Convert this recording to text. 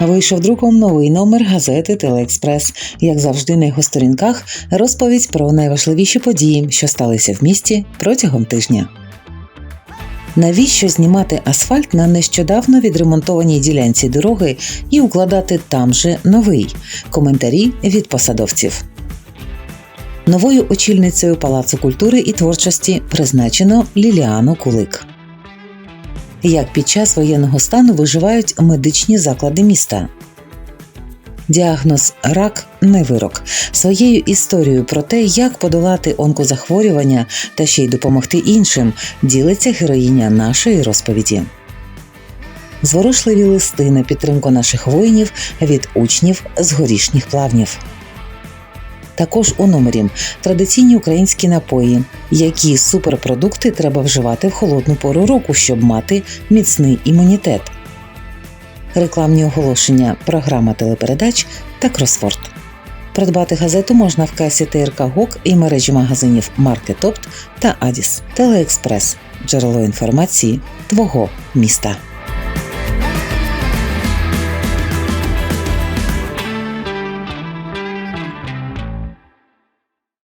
Вийшов друком новий номер газети Телеекспрес. Як завжди, на його сторінках розповідь про найважливіші події, що сталися в місті протягом тижня. Навіщо знімати асфальт на нещодавно відремонтованій ділянці дороги і укладати там же новий? Коментарі від посадовців. Новою очільницею Палацу культури і творчості призначено Ліліану Кулик. Як під час воєнного стану виживають медичні заклади міста. Діагноз рак не вирок. Своєю історією про те, як подолати онкозахворювання та ще й допомогти іншим, ділиться героїня нашої розповіді. Зворушливі листи на підтримку наших воїнів від учнів з горішніх плавнів. Також у номері традиційні українські напої, які суперпродукти треба вживати в холодну пору року, щоб мати міцний імунітет. Рекламні оголошення, програма телепередач та кросворд. Придбати газету можна в касі ТРК ГОК і мережі магазинів Маркетопт та Адіс. Телеекспрес джерело інформації твого міста.